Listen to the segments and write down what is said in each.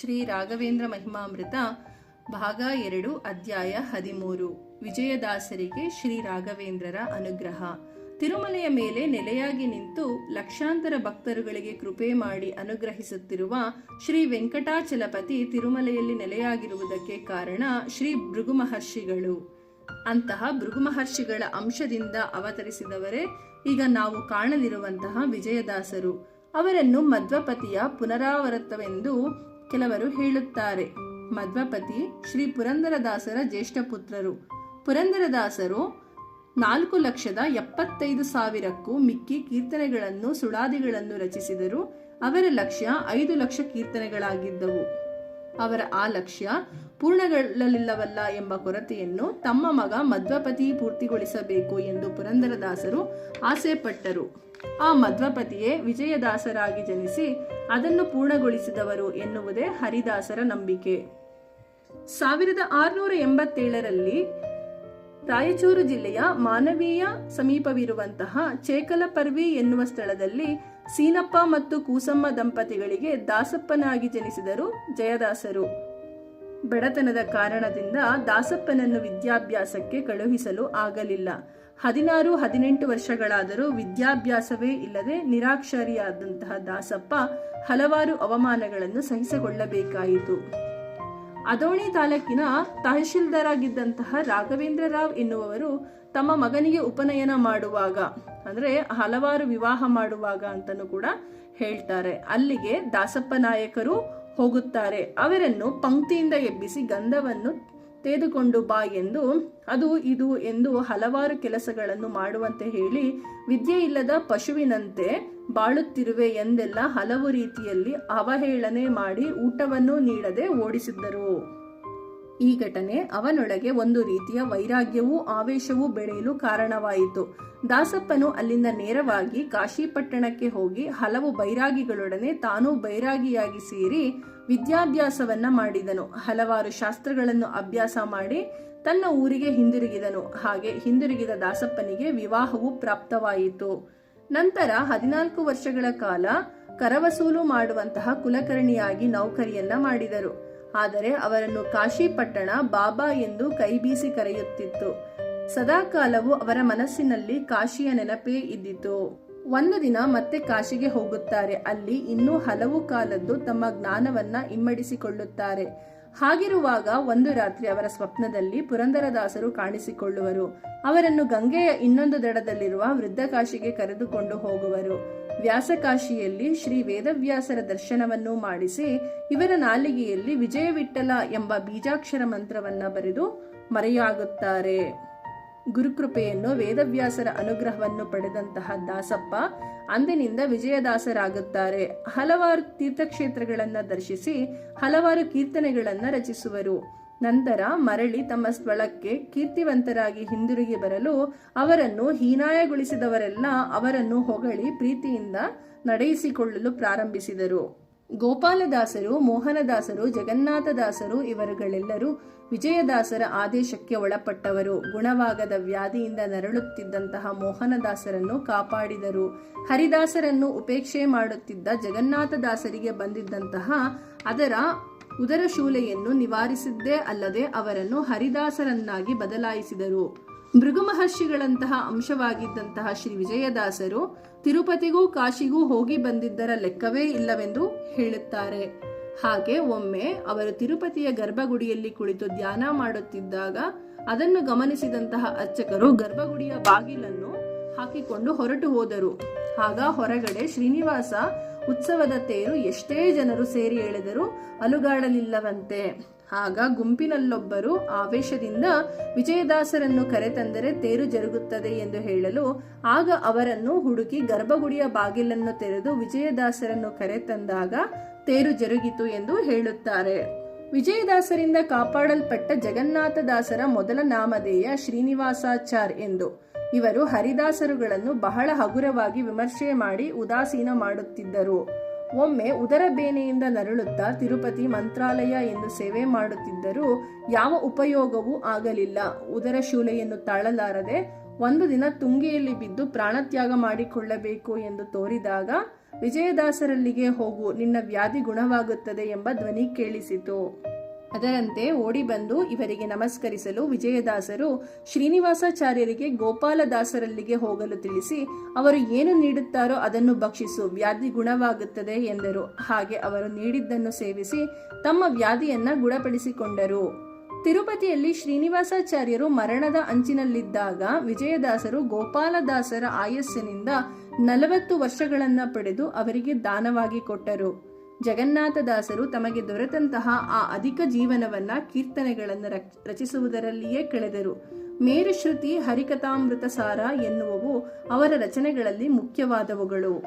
ಶ್ರೀ ರಾಘವೇಂದ್ರ ಮಹಿಮಾಮೃತ, ಭಾಗ ಎರಡು, ಅಧ್ಯಾಯ ಹದಿಮೂರು. ವಿಜಯದಾಸರಿಗೆ ಶ್ರೀ ರಾಘವೇಂದ್ರರ ಅನುಗ್ರಹ. ತಿರುಮಲೆಯ ಮೇಲೆ ನೆಲೆಯಾಗಿ ನಿಂತು ಲಕ್ಷಾಂತರ ಭಕ್ತರುಗಳಿಗೆ ಕೃಪೆ ಮಾಡಿ ಅನುಗ್ರಹಿಸುತ್ತಿರುವ ಶ್ರೀ ವೆಂಕಟಾಚಲಪತಿ ತಿರುಮಲೆಯಲ್ಲಿ ನೆಲೆಯಾಗಿರುವುದಕ್ಕೆ ಕಾರಣ ಶ್ರೀ ಭೃಗು ಮಹರ್ಷಿಗಳು ಅಂತಹ ಭೃಗು ಮಹರ್ಷಿಗಳ ಅಂಶದಿಂದ ಅವತರಿಸಿದವರೇ ಈಗ ನಾವು ಕಾಣಲಿರುವಂತಹ ವಿಜಯದಾಸರು. ಅವರನ್ನು ಮಧ್ವಪತಿಯ ಪುನರಾವರ್ತವೆಂದು ಕೆಲವರು ಹೇಳುತ್ತಾರೆ. ಮಧ್ವಪತಿ ಶ್ರೀ ಪುರಂದರದಾಸರ ಜ್ಯೇಷ್ಠ ಪುತ್ರರು. ಪುರಂದರದಾಸರು ನಾಲ್ಕು ಲಕ್ಷದ ಎಪ್ಪತ್ತೈದು ಸಾವಿರಕ್ಕೂ ಮಿಕ್ಕಿ ಕೀರ್ತನೆಗಳನ್ನು, ಸುಳಾದಿಗಳನ್ನು ರಚಿಸಿದರು. ಅವರ ಲಕ್ಷ್ಯ ಐದು ಲಕ್ಷ ಕೀರ್ತನೆಗಳಾಗಿದ್ದವು. ಅವರ ಆ ಲಕ್ಷ್ಯ ಪೂರ್ಣಗೊಳ್ಳಲಿಲ್ಲವಲ್ಲ ಎಂಬ ಕೊರತೆಯನ್ನು ತಮ್ಮ ಮಗ ಮಧ್ವಪತಿ ಪೂರ್ತಿಗೊಳಿಸಬೇಕು ಎಂದು ಪುರಂದರದಾಸರು ಆಸೆಪಟ್ಟರು. ಆ ಮಧ್ವಪತಿಯೇ ವಿಜಯದಾಸರಾಗಿ ಜನಿಸಿ ಅದನ್ನು ಪೂರ್ಣಗೊಳಿಸಿದವರು ಎನ್ನುವುದೇ ಹರಿದಾಸರ ನಂಬಿಕೆ. ಸಾವಿರದ ಆರುನೂರ ಎಂಬತ್ತೇಳರಲ್ಲಿ ರಾಯಚೂರು ಜಿಲ್ಲೆಯ ಮಾನವೀಯ ಸಮೀಪವಿರುವಂತಹ ಚೇಕಲಪರ್ವಿ ಎನ್ನುವ ಸ್ಥಳದಲ್ಲಿ ಸೀನಪ್ಪ ಮತ್ತು ಕೂಸಮ್ಮ ದಂಪತಿಗಳಿಗೆ ದಾಸಪ್ಪನಾಗಿ ಜನಿಸಿದರು ಜಯದಾಸರು. ಬಡತನದ ಕಾರಣದಿಂದ ದಾಸಪ್ಪನನ್ನು ವಿದ್ಯಾಭ್ಯಾಸಕ್ಕೆ ಕಳುಹಿಸಲು ಆಗಲಿಲ್ಲ. ಹದಿನಾರು, ಹದಿನೆಂಟು ವರ್ಷಗಳಾದರೂ ವಿದ್ಯಾಭ್ಯಾಸವೇ ಇಲ್ಲದೆ ನಿರಾಕ್ಷರಿಯಾದಂತಹ ದಾಸಪ್ಪ ಹಲವಾರು ಅವಮಾನಗಳನ್ನು ಸಹಿಸಿಕೊಳ್ಳಬೇಕಾಯಿತು. ಅದೋಣಿ ತಾಲೂಕಿನ ತಹಶೀಲ್ದಾರಾಗಿದ್ದಂತಹ ರಾಘವೇಂದ್ರ ರಾವ್ ಎನ್ನುವವರು ತಮ್ಮ ಮಗನಿಗೆ ಉಪನಯನ ಮಾಡುವಾಗ, ಅಂದ್ರೆ ಹಲವಾರು ವಿವಾಹ ಮಾಡುವಾಗ ಅಂತಲೂ ಕೂಡ ಹೇಳ್ತಾರೆ. ಅಲ್ಲಿಗೆ ದಾಸಪ್ಪ ನಾಯಕರು ಹೋಗುತ್ತಾರೆ. ಅವರನ್ನು ಪಂಕ್ತಿಯಿಂದ ಎಬ್ಬಿಸಿ ಗಂಧವನ್ನು ತೆಗೆದುಕೊಂಡು ಬಾ ಎಂದು, ಅದು ಇದು ಎಂದು ಹಲವಾರು ಕೆಲಸಗಳನ್ನು ಮಾಡುವಂತೆ ಹೇಳಿ, ವಿದ್ಯೆ ಇಲ್ಲದ ಪಶುವಿನಂತೆ ಬಾಳುತ್ತಿರುವೆ ಎಂದೆಲ್ಲ ಹಲವು ರೀತಿಯಲ್ಲಿ ಅವಹೇಳನೆ ಮಾಡಿ ಊಟವನ್ನು ನೀಡದೆ ಓಡಿಸಿದ್ದರು. ಈ ಘಟನೆ ಅವನೊಳಗೆ ಒಂದು ರೀತಿಯ ವೈರಾಗ್ಯವೂ ಆವೇಶವೂ ಬೆಳೆಯಲು ಕಾರಣವಾಯಿತು. ದಾಸಪ್ಪನು ಅಲ್ಲಿಂದ ನೇರವಾಗಿ ಕಾಶಿಪಟ್ಟಣಕ್ಕೆ ಹೋಗಿ ಹಲವು ಬೈರಾಗಿಗಳೊಡನೆ ತಾನೂ ಬೈರಾಗಿಯಾಗಿ ಸೇರಿ ವಿದ್ಯಾಭ್ಯಾಸವನ್ನ ಮಾಡಿದನು. ಹಲವಾರು ಶಾಸ್ತ್ರಗಳನ್ನು ಅಭ್ಯಾಸ ಮಾಡಿ ತನ್ನ ಊರಿಗೆ ಹಿಂದಿರುಗಿದನು. ಹಾಗೆ ಹಿಂದಿರುಗಿದ ದಾಸಪ್ಪನಿಗೆ ವಿವಾಹವು ಪ್ರಾಪ್ತವಾಯಿತು. ನಂತರ ಹದಿನಾಲ್ಕು ವರ್ಷಗಳ ಕಾಲ ಕರವಸೂಲು ಮಾಡುವಂತಹ ಕುಲಕರ್ಣಿಯಾಗಿ ನೌಕರಿಯನ್ನ ಮಾಡಿದರು. ಆದರೆ ಅವರನ್ನು ಕಾಶಿಪಟ್ಟಣ ಬಾಬಾ ಎಂದು ಕೈಬೀಸಿ ಕರೆಯುತ್ತಿತ್ತು. ಸದಾಕಾಲವು ಅವರ ಮನಸ್ಸಿನಲ್ಲಿ ಕಾಶಿಯ ನೆನಪೇ ಇದ್ದಿತು. ಒಂದು ದಿನ ಮತ್ತೆ ಕಾಶಿಗೆ ಹೋಗುತ್ತಾರೆ. ಅಲ್ಲಿ ಇನ್ನೂ ಹಲವು ಕಾಲದ್ದು ತಮ್ಮ ಜ್ಞಾನವನ್ನ ಇಮ್ಮಡಿಸಿಕೊಳ್ಳುತ್ತಾರೆ. ಹಾಗಿರುವಾಗ ಒಂದು ರಾತ್ರಿ ಅವರ ಸ್ವಪ್ನದಲ್ಲಿ ಪುರಂದರದಾಸರು ಕಾಣಿಸಿಕೊಳ್ಳುವರು. ಅವರನ್ನು ಗಂಗೆಯ ಇನ್ನೊಂದು ದಡದಲ್ಲಿರುವ ವೃದ್ಧಕಾಶಿಗೆ ಕರೆದುಕೊಂಡು ಹೋಗುವರು. ವ್ಯಾಸಕಾಶಿಯಲ್ಲಿ ಶ್ರೀ ವೇದವ್ಯಾಸರ ದರ್ಶನವನ್ನು ಮಾಡಿಸಿ ಇವರ ನಾಲಿಗೆಯಲ್ಲಿ ವಿಜಯವಿಠಲ ಎಂಬ ಬೀಜಾಕ್ಷರ ಮಂತ್ರವನ್ನ ಬರೆದು ಮರೆಯಾಗುತ್ತಾರೆ. ಗುರುಕೃಪೆಯನ್ನು ವೇದವ್ಯಾಸರ ಅನುಗ್ರಹವನ್ನು ಪಡೆದಂತಹ ದಾಸಪ್ಪ ಅಂದಿನಿಂದ ವಿಜಯದಾಸರಾಗುತ್ತಾರೆ. ಹಲವಾರು ತೀರ್ಥಕ್ಷೇತ್ರಗಳನ್ನು ದರ್ಶಿಸಿ ಹಲವಾರು ಕೀರ್ತನೆಗಳನ್ನು ರಚಿಸುವರು. ನಂತರ ಮರಳಿ ತಮ್ಮ ಸ್ಥಳಕ್ಕೆ ಕೀರ್ತಿವಂತರಾಗಿ ಹಿಂದಿರುಗಿ ಬರಲು ಅವರನ್ನು ಹೀನಾಯಗೊಳಿಸಿದವರೆಲ್ಲ ಅವರನ್ನು ಹೊಗಳಿ ಪ್ರೀತಿಯಿಂದ ನಡೆಯಿಸಿಕೊಳ್ಳಲು ಪ್ರಾರಂಭಿಸಿದರು. ಗೋಪಾಲದಾಸರು, ಮೋಹನದಾಸರು, ಜಗನ್ನಾಥದಾಸರು ಇವರುಗಳೆಲ್ಲರೂ ವಿಜಯದಾಸರ ಆದೇಶಕ್ಕೆ ಒಳಪಟ್ಟವರು. ಗುಣವಾಗದ ವ್ಯಾಧಿಯಿಂದ ನರಳುತ್ತಿದ್ದಂತಹ ಮೋಹನದಾಸರನ್ನು ಕಾಪಾಡಿದರು. ಹರಿದಾಸರನ್ನು ಉಪೇಕ್ಷೆ ಮಾಡುತ್ತಿದ್ದ ಜಗನ್ನಾಥದಾಸರಿಗೆ ಬಂದಿದ್ದಂತಹ ಅದರ ಉದರಶೂಲೆಯನ್ನು ನಿವಾರಿಸಿದ್ದೇ ಅಲ್ಲದೆ ಅವರನ್ನು ಹರಿದಾಸರನ್ನಾಗಿ ಬದಲಾಯಿಸಿದರು. ಮಹರ್ಷಿಗಳಂತಹ ಅಂಶವಾಗಿದ್ದಂತಹ ಶ್ರೀ ವಿಜಯದಾಸರು ತಿರುಪತಿಗೂ ಕಾಶಿಗೂ ಹೋಗಿ ಬಂದಿದ್ದರ ಲೆಕ್ಕವೇ ಇಲ್ಲವೆಂದು ಹೇಳುತ್ತಾರೆ. ಹಾಗೆ ಒಮ್ಮೆ ಅವರು ತಿರುಪತಿಯ ಗರ್ಭಗುಡಿಯಲ್ಲಿ ಕುಳಿತು ಧ್ಯಾನ ಮಾಡುತ್ತಿದ್ದಾಗ ಅದನ್ನು ಗಮನಿಸಿದಂತಹ ಅರ್ಚಕರು ಗರ್ಭಗುಡಿಯ ಬಾಗಿಲನ್ನು ಹಾಕಿಕೊಂಡು ಹೊರಟು ಹೋದರು. ಆಗ ಹೊರಗಡೆ ಶ್ರೀನಿವಾಸ ಉತ್ಸವದ ತೇರು ಎಷ್ಟೇ ಜನರು ಸೇರಿ ಎಳೆದರೂ ಅಲುಗಾಡಲಿಲ್ಲವಂತೆ. ಆಗ ಗುಂಪಿನಲ್ಲೊಬ್ಬರು ಆವೇಶದಿಂದ ವಿಜಯದಾಸರನ್ನು ಕರೆತಂದರೆ ತೇರು ಜರುಗುತ್ತದೆ ಎಂದು ಹೇಳಲು ಆಗ ಅವರನ್ನು ಹುಡುಕಿ ಗರ್ಭಗುಡಿಯ ಬಾಗಿಲನ್ನು ತೆರೆದು ವಿಜಯದಾಸರನ್ನು ಕರೆತಂದಾಗ ತೇರು ಜರುಗಿತು ಎಂದು ಹೇಳುತ್ತಾರೆ. ವಿಜಯದಾಸರಿಂದ ಕಾಪಾಡಲ್ಪಟ್ಟ ಜಗನ್ನಾಥದಾಸರ ಮೊದಲ ನಾಮಧೇಯ ಶ್ರೀನಿವಾಸಾಚಾರ್ ಎಂದು. ಇವರು ಹರಿದಾಸರುಗಳನ್ನು ಬಹಳ ಹಗುರವಾಗಿ ವಿಮರ್ಶೆ ಮಾಡಿ ಉದಾಸೀನ ಮಾಡುತ್ತಿದ್ದರು. ಒಮ್ಮೆ ಉದರ ಬೇನೆಯಿಂದ ನರಳುತ್ತಾ ತಿರುಪತಿ ಮಂತ್ರಾಲಯ ಎಂದು ಸೇವೆ ಮಾಡುತ್ತಿದ್ದರೂ ಯಾವ ಉಪಯೋಗವೂ ಆಗಲಿಲ್ಲ. ಉದರ ಶೂಲೆಯನ್ನು ತಾಳಲಾರದೆ ಒಂದು ದಿನ ತುಂಗಿಯಲ್ಲಿ ಬಿದ್ದು ಪ್ರಾಣತ್ಯಾಗ ಮಾಡಿಕೊಳ್ಳಬೇಕು ಎಂದು ತೋರಿದಾಗ, ವಿಜಯದಾಸರಲ್ಲಿಗೆ ಹೋಗು ನಿನ್ನ ವ್ಯಾಧಿ ಗುಣವಾಗುತ್ತದೆ ಎಂಬ ಧ್ವನಿ ಕೇಳಿಸಿತು. ಅದರಂತೆ ಓಡಿ ಬಂದು ಇವರಿಗೆ ನಮಸ್ಕರಿಸಲು ವಿಜಯದಾಸರು ಶ್ರೀನಿವಾಸಾಚಾರ್ಯರಿಗೆ ಗೋಪಾಲದಾಸರಲ್ಲಿಗೆ ಹೋಗಲು ತಿಳಿಸಿ, ಅವರು ಏನು ನೀಡುತ್ತಾರೋ ಅದನ್ನು ಭಕ್ಷಿಸು, ವ್ಯಾಧಿ ಗುಣವಾಗುತ್ತದೆ ಎಂದರು. ಹಾಗೆ ಅವರು ನೀಡಿದ್ದನ್ನು ಸೇವಿಸಿ ತಮ್ಮ ವ್ಯಾಧಿಯನ್ನ ಗುಣಪಡಿಸಿಕೊಂಡರು. ತಿರುಪತಿಯಲ್ಲಿ ಶ್ರೀನಿವಾಸಾಚಾರ್ಯರು ಮರಣದ ಅಂಚಿನಲ್ಲಿದ್ದಾಗ ವಿಜಯದಾಸರು ಗೋಪಾಲದಾಸರ ಆಯಸ್ಸಿನಿಂದ ನಲವತ್ತು ವರ್ಷಗಳನ್ನ ಪಡೆದು ಅವರಿಗೆ ದಾನವಾಗಿ ಕೊಟ್ಟರು. ಜಗನ್ನಾಥದಾಸರು ತಮಗೆ ದೊರೆತಂತಹ ಆ ಅಧಿಕ ಜೀವನವನ್ನ ಕೀರ್ತನೆಗಳನ್ನು ರಚ- ರಚಿಸುವುದರಲ್ಲಿಯೇ ಕಳೆದರು. ಮೇರುಶ್ರುತಿ ಹರಿಕಥಾಮೃತ ಸಾರ ಎನ್ನುವವು ಅವರ ರಚನೆಗಳಲ್ಲಿ ಮುಖ್ಯವಾದವುಗಳು.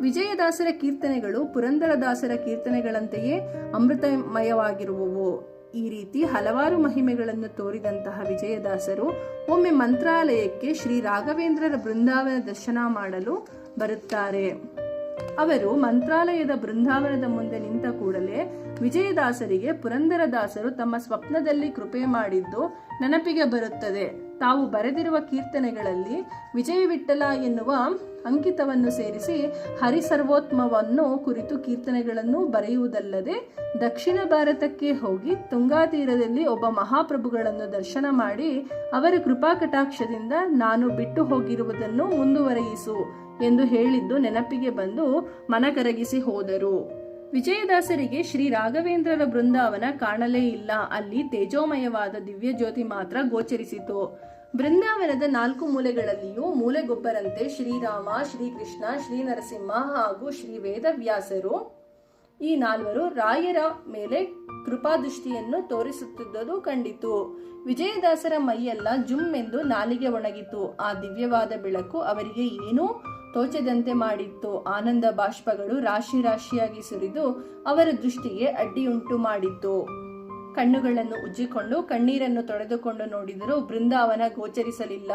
ವಿಜಯದಾಸರ ಕೀರ್ತನೆಗಳು ಪುರಂದರದಾಸರ ಕೀರ್ತನೆಗಳಂತೆಯೇ ಅಮೃತಮಯವಾಗಿರುವವು. ಈ ರೀತಿ ಹಲವಾರು ಮಹಿಮೆಗಳನ್ನು ತೋರಿದಂತಹ ವಿಜಯದಾಸರು ಒಮ್ಮೆ ಮಂತ್ರಾಲಯಕ್ಕೆ ಶ್ರೀ ರಾಘವೇಂದ್ರರ ಬೃಂದಾವನ ದರ್ಶನ ಮಾಡಲು ಬರುತ್ತಾರೆ. ಅವರು ಮಂತ್ರಾಲಯದ ಬೃಂದಾವನದ ಮುಂದೆ ನಿಂತ ಕೂಡಲೇ ವಿಜಯದಾಸರಿಗೆ ಪುರಂದರದಾಸರು ತಮ್ಮ ಸ್ವಪ್ನದಲ್ಲಿ ಕೃಪೆ ಮಾಡಿದ್ದು ನೆನಪಿಗೆ ಬರುತ್ತದೆ. ತಾವು ಬರೆದಿರುವ ಕೀರ್ತನೆಗಳಲ್ಲಿ ವಿಜಯ ವಿಠಲ ಎನ್ನುವ ಅಂಕಿತವನ್ನು ಸೇರಿಸಿ ಹರಿಸರ್ವೋತ್ಮವನ್ನು ಕುರಿತು ಕೀರ್ತನೆಗಳನ್ನು ಬರೆಯುವುದಲ್ಲದೆ ದಕ್ಷಿಣ ಭಾರತಕ್ಕೆ ಹೋಗಿ ತುಂಗಾತೀರದಲ್ಲಿ ಒಬ್ಬ ಮಹಾಪ್ರಭುಗಳನ್ನು ದರ್ಶನ ಮಾಡಿ ಅವರ ಕೃಪಾ ಕಟಾಕ್ಷದಿಂದ ನಾನು ಬಿಟ್ಟು ಹೋಗಿರುವುದನ್ನು ಮುಂದುವರೆಯಿಸು ಎಂದು ಹೇಳಿದ್ದು ನೆನಪಿಗೆ ಬಂದು ಮನಕರಗಿಸಿ ಹೋದರು. ವಿಜಯದಾಸರಿಗೆ ಶ್ರೀ ರಾಘವೇಂದ್ರರ ಬೃಂದಾವನ ಕಾಣಲೇ ಇಲ್ಲ. ಅಲ್ಲಿ ತೇಜೋಮಯವಾದ ದಿವ್ಯ ಜ್ಯೋತಿ ಮಾತ್ರ ಗೋಚರಿಸಿತು. ಬೃಂದಾವನದ ನಾಲ್ಕು ಮೂಲೆಗಳಲ್ಲಿಯೂ ಮೂಲೆಗೊಬ್ಬರಂತೆ ಶ್ರೀರಾಮ, ಶ್ರೀಕೃಷ್ಣ ಶ್ರೀ ನರಸಿಂಹ ಹಾಗೂ ಶ್ರೀ ವೇದವ್ಯಾಸರು ಈ ನಾಲ್ವರು ರಾಯರ ಮೇಲೆ ಕೃಪಾದೃಷ್ಟಿಯನ್ನು ತೋರಿಸುತ್ತಿದ್ದುದು ಕಂಡಿತು. ವಿಜಯದಾಸರ ಮೈಯೆಲ್ಲ ಜುಮ್ ಎಂದು ನಾಲಿಗೆ ಒಣಗಿತು. ಆ ದಿವ್ಯವಾದ ಬೆಳಕು ಅವರಿಗೆ ಏನೂ? ತೋಚದಂತೆ ಮಾಡಿತ್ತು. ಆನಂದ ಬಾಷ್ಪಗಳು ರಾಶಿ ರಾಶಿಯಾಗಿ ಸುರಿದು ಅವರ ದೃಷ್ಟಿಗೆ ಅಡ್ಡಿಯುಂಟು ಮಾಡಿತ್ತು ಕಣ್ಣುಗಳನ್ನು ಉಜ್ಜಿಕೊಂಡು ಕಣ್ಣೀರನ್ನು ತೊಳೆದುಕೊಂಡು ನೋಡಿದರೂ ಬೃಂದಾವನ ಗೋಚರಿಸಲಿಲ್ಲ.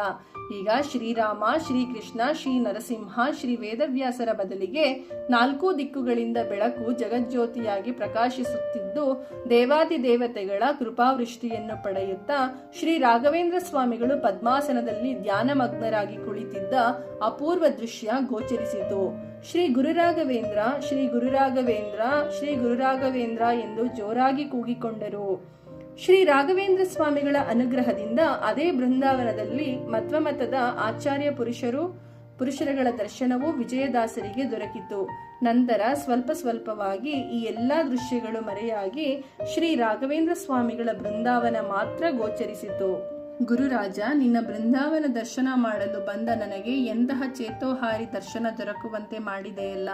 ಈಗ ಶ್ರೀರಾಮ, ಶ್ರೀಕೃಷ್ಣ, ಶ್ರೀ ನರಸಿಂಹ, ಶ್ರೀ ವೇದವ್ಯಾಸರ ಬದಲಿಗೆ ನಾಲ್ಕು ದಿಕ್ಕುಗಳಿಂದ ಬೆಳಕು ಜಗಜ್ಯೋತಿಯಾಗಿ ಪ್ರಕಾಶಿಸುತ್ತಿದ್ದು ದೇವಾದಿ ದೇವತೆಗಳ ಕೃಪಾವೃಷ್ಟಿಯನ್ನು ಪಡೆಯುತ್ತಾ ಶ್ರೀ ರಾಘವೇಂದ್ರ ಸ್ವಾಮಿಗಳು ಪದ್ಮಾಸನದಲ್ಲಿ ಧ್ಯಾನಮಗ್ನರಾಗಿ ಕುಳಿತಿದ್ದ ಅಪೂರ್ವ ದೃಶ್ಯ ಗೋಚರಿಸಿತು. ಶ್ರೀ ಗುರುರಾಘವೇಂದ್ರ ಶ್ರೀ ಗುರುರಾಘವೇಂದ್ರ ಶ್ರೀ ಗುರುರಾಘವೇಂದ್ರ ಎಂದು ಜೋರಾಗಿ ಕೂಗಿಕೊಂಡರು. ಶ್ರೀ ರಾಘವೇಂದ್ರ ಸ್ವಾಮಿಗಳ ಅನುಗ್ರಹದಿಂದ ಅದೇ ಬೃಂದಾವನದಲ್ಲಿ ಮತ್ವಮತದ ಆಚಾರ್ಯ ಪುರುಷರು, ಪುರುಷರುಗಳ ದರ್ಶನವು ವಿಜಯದಾಸರಿಗೆ ದೊರಕಿತು. ನಂತರ ಸ್ವಲ್ಪ ಸ್ವಲ್ಪವಾಗಿ ಈ ಎಲ್ಲಾ ದೃಶ್ಯಗಳು ಮರೆಯಾಗಿ ಶ್ರೀ ರಾಘವೇಂದ್ರ ಸ್ವಾಮಿಗಳ ಬೃಂದಾವನ ಮಾತ್ರ ಗೋಚರಿಸಿತು. ಗುರುರಾಜ, ನಿನ್ನ ಬೃಂದಾವನ ದರ್ಶನ ಮಾಡಲು ಬಂದ ನನಗೆ ಎಂತಹ ಚೇತೋಹಾರಿ ದರ್ಶನ ದೊರಕುವಂತೆ ಮಾಡಿದೆಯಲ್ಲ?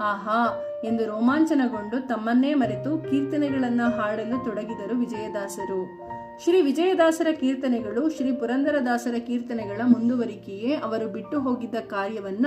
ಆಹಾ! ಎಂದು ರೋಮಾಂಚನಗೊಂಡು ತಮ್ಮನ್ನೇ ಮರೆತು ಕೀರ್ತನೆಗಳನ್ನು ಹಾಡಲು ತೊಡಗಿದರು ವಿಜಯದಾಸರು. ಶ್ರೀ ವಿಜಯದಾಸರ ಕೀರ್ತನೆಗಳು ಶ್ರೀ ಪುರಂದರದಾಸರ ಕೀರ್ತನೆಗಳ ಮುಂದುವರಿಕೆಯೇ ಅವರು ಬಿಟ್ಟು ಹೋಗಿದ್ದ ಕಾರ್ಯವನ್ನ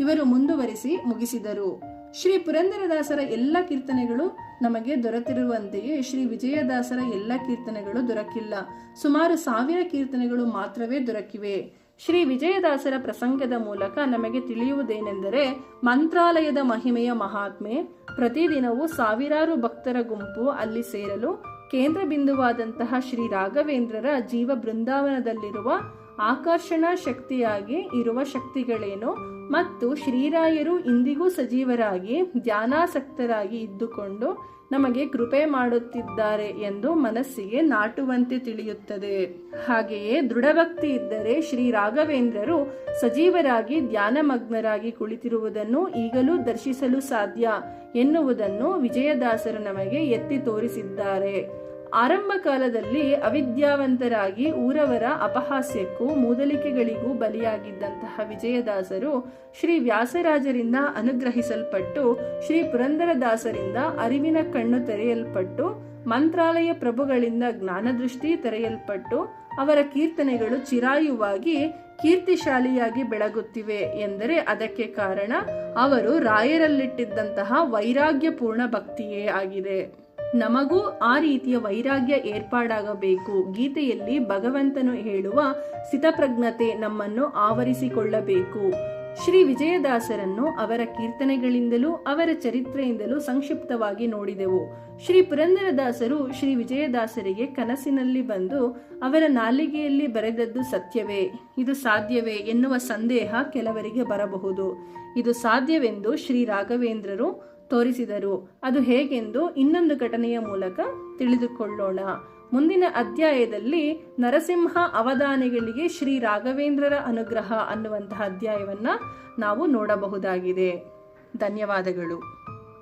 ಇವರು ಮುಂದುವರಿಸಿ ಮುಗಿಸಿದರು. ಶ್ರೀ ಪುರಂದರದಾಸರ ಎಲ್ಲ ಕೀರ್ತನೆಗಳು ನಮಗೆ ದೊರೆತಿರುವಂತೆಯೇ ಶ್ರೀ ವಿಜಯದಾಸರ ಎಲ್ಲ ಕೀರ್ತನೆಗಳು ದೊರಕಿಲ್ಲ. ಸುಮಾರು ಸಾವಿರ ಕೀರ್ತನೆಗಳು ಮಾತ್ರವೇ ದೊರಕಿವೆ. ಶ್ರೀ ವಿಜಯದಾಸರ ಪ್ರಸಂಗದ ಮೂಲಕ ನಮಗೆ ತಿಳಿಯುವುದೇನೆಂದರೆ ಮಂತ್ರಾಲಯದ ಮಹಿಮೆಯ ಮಹಾತ್ಮೆ ಪ್ರತಿದಿನವೂ ಸಾವಿರಾರು ಭಕ್ತರ ಗುಂಪು ಅಲ್ಲಿ ಸೇರಲು ಕೇಂದ್ರ ಬಿಂದುವಾದಂತಹ ಶ್ರೀ ರಾಘವೇಂದ್ರರ ಜೀವ ಬೃಂದಾವನದಲ್ಲಿರುವ ಆಕರ್ಷಣಾ ಶಕ್ತಿಯಾಗಿ ಇರುವ ಶಕ್ತಿಗಳೇನು ಮತ್ತು ಶ್ರೀರಾಯರು ಇಂದಿಗೂ ಸಜೀವರಾಗಿ ಧ್ಯಾನಾಸಕ್ತರಾಗಿ ಇದ್ದುಕೊಂಡು ನಮಗೆ ಕೃಪೆ ಮಾಡುತ್ತಿದ್ದಾರೆ ಎಂದು ಮನಸ್ಸಿಗೆ ನಾಟುವಂತೆ ತಿಳಿಯುತ್ತದೆ. ಹಾಗೆಯೇ ದೃಢಭಕ್ತಿ ಇದ್ದರೆ ಶ್ರೀ ರಾಘವೇಂದ್ರರು ಸಜೀವರಾಗಿ ಧ್ಯಾನಮಗ್ನರಾಗಿ ಕುಳಿತಿರುವುದನ್ನು ಈಗಲೂ ದರ್ಶಿಸಲು ಸಾಧ್ಯ ಎನ್ನುವುದನ್ನು ವಿಜಯದಾಸರು ನಮಗೆ ಎತ್ತಿ ತೋರಿಸಿದ್ದಾರೆ. ಆರಂಭ ಕಾಲದಲ್ಲಿ ಅವಿದ್ಯಾವಂತರಾಗಿ ಊರವರ ಅಪಹಾಸ್ಯಕ್ಕೂ ಮೂದಲಿಕೆಗಳಿಗೂ ಬಲಿಯಾಗಿದ್ದಂತಹ ವಿಜಯದಾಸರು ಶ್ರೀ ವ್ಯಾಸರಾಜರಿಂದ ಅನುಗ್ರಹಿಸಲ್ಪಟ್ಟು, ಶ್ರೀ ಪುರಂದರದಾಸರಿಂದ ಅರಿವಿನ ಕಣ್ಣು ತೆರೆಯಲ್ಪಟ್ಟು, ಮಂತ್ರಾಲಯ ಪ್ರಭುಗಳಿಂದ ಜ್ಞಾನದೃಷ್ಟಿ ತೆರೆಯಲ್ಪಟ್ಟು, ಅವರ ಕೀರ್ತನೆಗಳು ಚಿರಾಯುವಾಗಿ ಕೀರ್ತಿಶಾಲಿಯಾಗಿ ಬೆಳಗುತ್ತಿವೆ ಎಂದರೆ ಅದಕ್ಕೆ ಕಾರಣ ಅವರು ರಾಯರಲ್ಲಿಟ್ಟಿದ್ದಂತಹ ವೈರಾಗ್ಯಪೂರ್ಣ ಭಕ್ತಿಯೇ ಆಗಿದೆ. ನಮಗೂ ಆ ರೀತಿಯ ವೈರಾಗ್ಯ ಏರ್ಪಾಡಾಗಬೇಕು. ಗೀತೆಯಲ್ಲಿ ಭಗವಂತನು ಹೇಳುವ ಸ್ಥಿತಪ್ರಜ್ಞತೆ ನಮ್ಮನ್ನು ಆವರಿಸಿಕೊಳ್ಳಬೇಕು. ಶ್ರೀ ವಿಜಯದಾಸರನ್ನು ಅವರ ಕೀರ್ತನೆಗಳಿಂದಲೂ ಅವರ ಚರಿತ್ರೆಯಿಂದಲೂ ಸಂಕ್ಷಿಪ್ತವಾಗಿ ನೋಡಿದೆವು. ಶ್ರೀ ಪುರಂದರದಾಸರು ಶ್ರೀ ವಿಜಯದಾಸರಿಗೆ ಕನಸಿನಲ್ಲಿ ಬಂದು ಅವರ ನಾಲಿಗೆಯಲ್ಲಿ ಬರೆದದ್ದು ಸತ್ಯವೇ. ಇದು ಸಾಧ್ಯವೇ ಎನ್ನುವ ಸಂದೇಹ ಕೆಲವರಿಗೆ ಬರಬಹುದು. ಇದು ಸಾಧ್ಯವೆಂದು ಶ್ರೀ ರಾಘವೇಂದ್ರರು ತೋರಿಸಿದರು. ಅದು ಹೇಗೆಂದು ಇನ್ನೊಂದು ಘಟನೆಯ ಮೂಲಕ ತಿಳಿದುಕೊಳ್ಳೋಣ. ಮುಂದಿನ ಅಧ್ಯಾಯದಲ್ಲಿ ನರಸಿಂಹ ಅವಧಾನಿಗಳಿಗೆ ಶ್ರೀ ರಾಘವೇಂದ್ರರ ಅನುಗ್ರಹ ಅನ್ನುವಂತಹ ಅಧ್ಯಾಯವನ್ನು ನಾವು ನೋಡಬಹುದಾಗಿದೆ. ಧನ್ಯವಾದಗಳು.